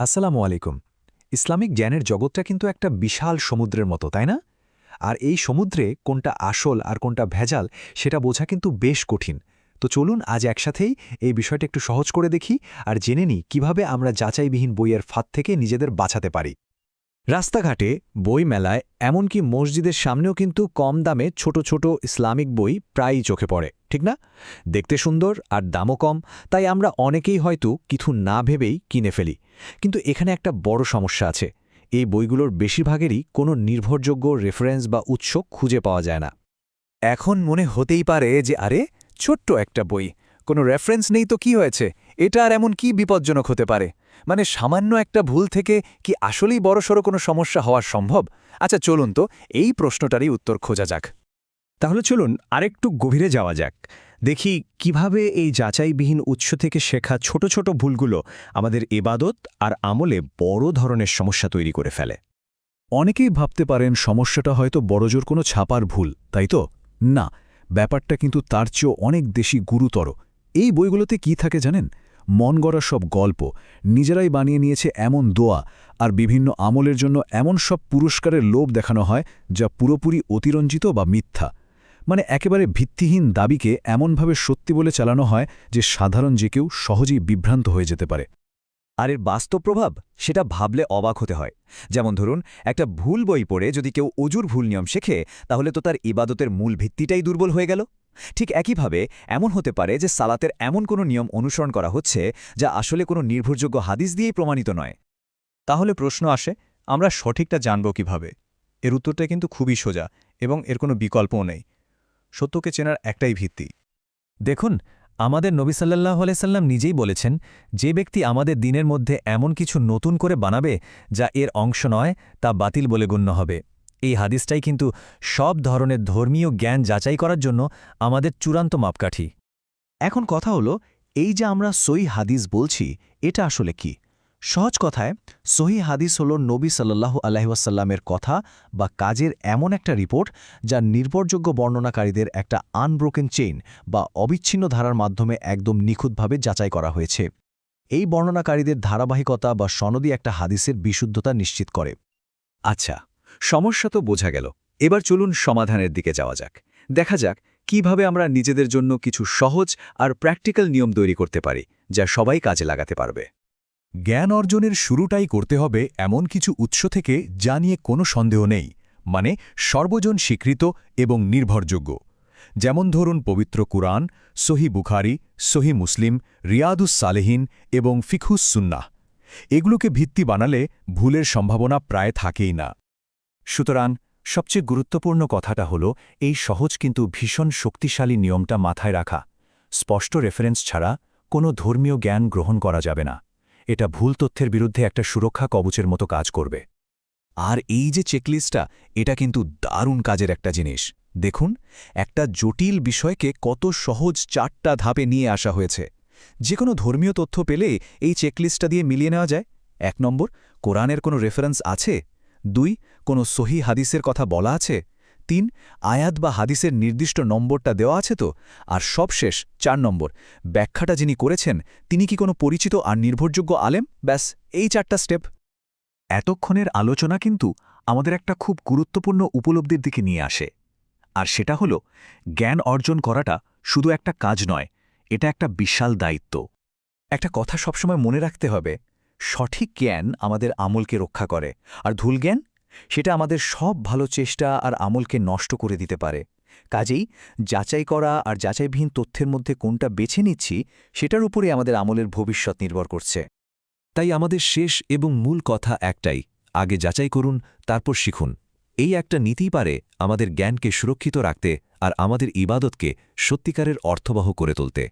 আসসালামু আলাইকুম। ইসলামিক জ্ঞানের জগৎটা কিন্তু একটা বিশাল সমুদ্রের মতো, তাই না? আর এই সমুদ্রে কোনটা আসল আর কোনটা ভেজাল সেটা বোঝা কিন্তু বেশ কঠিন। তো চলুন আজ একসাথেই এই বিষয়টা একটু সহজ করে দেখি আর জেনে নিই কীভাবে আমরা যাচাইবিহীন বইয়ের ফাঁদ থেকে নিজেদের বাঁচাতে পারি। রাস্তাঘাটে বই মেলায় এমনকি মসজিদের সামনেও কিন্তু কম দামে ছোট ছোট ইসলামিক বই প্রায়ই চোখে পড়ে। ঠিক না? দেখতে সুন্দর আর দামও কম, তাই আমরা অনেকেই হয়তো কিছু না ভেবেই কিনে ফেলি। কিন্তু এখানে একটা বড় সমস্যা আছে। এই বইগুলোর বেশিরভাগেরই কোনো নির্ভরযোগ্য রেফারেন্স বা উৎস খুঁজে পাওয়া যায় না। এখন মনে হতেই পারে যে, আরে, ছোট্ট একটা বই। কোনো রেফারেন্স নেই তো কি হয়েছে? এটা আর এমন কি বিপজ্জনক হতে পারে? মানে সামান্য একটা ভুল থেকে কি আসলেই বড়সড় কোনো সমস্যা হওয়া সম্ভব? আচ্ছা চলুন তো, এই প্রশ্নটারই উত্তর খোঁজা যাক। তাহলে চলুন আরেকটু গভীরে যাওয়া যাক। দেখি কীভাবে এই যাচাইবিহীন উৎস থেকে শেখা ছোট ছোট ভুলগুলো আমাদের এবাদত আর আমলে বড় ধরনের সমস্যা তৈরি করে ফেলে। অনেকেই ভাবতে পারেন সমস্যাটা হয়তো বড়জোর কোনো ছাপার ভুল, তাই তো? না, ব্যাপারটা কিন্তু তার চেয়েও অনেক বেশি গুরুতর। এই বইগুলোতে কি থাকে জানেন? মন গড়া সব গল্প, নিজেরাই বানিয়ে নিয়েছে এমন দোয়া, আর বিভিন্ন আমলের জন্য এমন সব পুরস্কারের লোভ দেখানো হয় যা পুরোপুরি অতিরঞ্জিত বা মিথ্যা। মানে একেবারে ভিত্তিহীন দাবিকে এমনভাবে সত্যি বলে চালানো হয় যে সাধারণ যে কেউ সহজেই বিভ্রান্ত হয়ে যেতে পারে। আর এর বাস্তব প্রভাব সেটা ভাবলে অবাক হতে হয়। যেমন ধরুন, একটা ভুল বই পড়ে যদি কেউ অজুর ভুল নিয়ম শেখে, তাহলে তো তার ইবাদতের মূল ভিত্তিটাই দুর্বল হয়ে গেল। ঠিক একইভাবে এমন হতে পারে যে সালাতের এমন কোনো নিয়ম অনুসরণ করা হচ্ছে যা আসলে কোনো নির্ভরযোগ্য হাদিস দিয়েই প্রমাণিত নয়। তাহলে প্রশ্ন আসে, আমরা সঠিকটা জানব কীভাবে? এর উত্তরটা কিন্তু খুবই সোজা এবং এর কোনো বিকল্পও নেই। সত্যকে চেনার একটাই ভিত্তি। দেখুন, আমাদের নবী সাল্লাহ আলাইসাল্লাম নিজেই বলেছেন, যে ব্যক্তি আমাদের দিনের মধ্যে এমন কিছু নতুন করে বানাবে যা এর অংশ নয়, তা বাতিল বলে গণ্য হবে। এই হাদিসটাই কিন্তু সব ধরনের ধর্মীয় জ্ঞান যাচাই করার জন্য আমাদের চূড়ান্ত মাপকাঠি। এখন কথা হলো, এই যে আমরা সই হাদিস বলছি, এটা আসলে কি? সহজ কথায়, সহি হাদিস হল নবী সাল্লাল্লাহু আলহিউসাল্লামের কথা বা কাজের এমন একটা রিপোর্ট যা নির্ভরযোগ্য বর্ণনাকারীদের একটা আনব্রোকেন চেইন বা অবিচ্ছিন্ন ধারার মাধ্যমে একদম নিখুঁতভাবে যাচাই করা হয়েছে। এই বর্ণনাকারীদের ধারাবাহিকতা বা সনদি একটা হাদিসের বিশুদ্ধতা নিশ্চিত করে। আচ্ছা সমস্যা তো বোঝা গেল। এবার চলুন সমাধানের দিকে যাওয়া যাক। দেখা যাক কীভাবে আমরা নিজেদের জন্য কিছু সহজ আর প্র্যাকটিক্যাল নিয়ম তৈরি করতে পারি, যা সবাই কাজে লাগাতে পারবে। জ্ঞান অর্জনের শুরুটাই করতে হবে এমন কিছু উৎস থেকে যা নিয়ে কোনো সন্দেহ নেই মানে সর্বজন স্বীকৃত এবং নির্ভরযোগ্য। যেমন ধরুন পবিত্র কুরআন, সহি বুখারি, সহি মুসলিম, রিয়াদুস সালেহীন এবং ফিখুস সুন্নাহ। এগুলোকে ভিত্তি বানালে ভুলের সম্ভাবনা প্রায় থাকেই না। সুতরাং সবচেয়ে গুরুত্বপূর্ণ কথাটা হল, এই সহজ কিন্তু ভীষণ শক্তিশালী নিয়মটা মাথায় রাখা। স্পষ্ট রেফারেন্স ছাড়া কোনো ধর্মীয় জ্ঞান গ্রহণ করা যাবে না। এটা ভুল তথ্যের বিরুদ্ধে একটা সুরক্ষা কবচের মতো কাজ করবে। আর এই যে চেকলিস্টটা, এটা কিন্তু দারুণ কাজের একটা জিনিস। দেখুন, একটা জটিল বিষয়কে কত সহজ চারটা ধাপে নিয়ে আসা হয়েছে। যে কোনো ধর্মীয় তথ্য পেলে এই চেকলিস্টটা দিয়ে মিলিয়ে নেওয়া যায়। এক নম্বর, কোরআনের কোনো রেফারেন্স আছে? দুই, কোনো সহি হাদিসের কথা বলা আছে? তিন আয়াত বা হাদিসের নির্দিষ্ট নম্বরটা দেওয়া আছে তো? আর সবশেষ চার নম্বর, ব্যাখ্যাটা যিনি করেছেন, তিনি কি কোনো পরিচিত আর নির্ভরযোগ্য আলেম? ব্যাস, এই চারটা স্টেপ। এতক্ষণের আলোচনা কিন্তু আমাদের একটা খুব গুরুত্বপূর্ণ উপলব্ধির দিকে নিয়ে আসে। আর সেটা হলো, জ্ঞান অর্জন করাটা শুধু একটা কাজ নয়, এটা একটা বিশাল দায়িত্ব। একটা কথা সবসময় মনে রাখতে হবে, সঠিক জ্ঞান আমাদের আমলকে রক্ষা করে। আর ধুল জ্ঞান? সেটা আমাদের সব ভালো চেষ্টা আর আমলকে নষ্ট করে দিতে পারে। কাজেই যাচাই করা আর যাচাইবিহীন তথ্যের মধ্যে কোনটা বেছে নিচ্ছি, সেটার উপরে আমাদের আমলের ভবিষ্যৎ নির্ভর করছে। তাই আমাদের শেষ এবং মূল কথা একটাই, আগে যাচাই করুন, তারপর শিখুন। এই একটা নীতিই পারে আমাদের জ্ঞানকে সুরক্ষিত রাখতে আর আমাদের ইবাদতকে সত্যিকারের অর্থবহ করে তুলতে।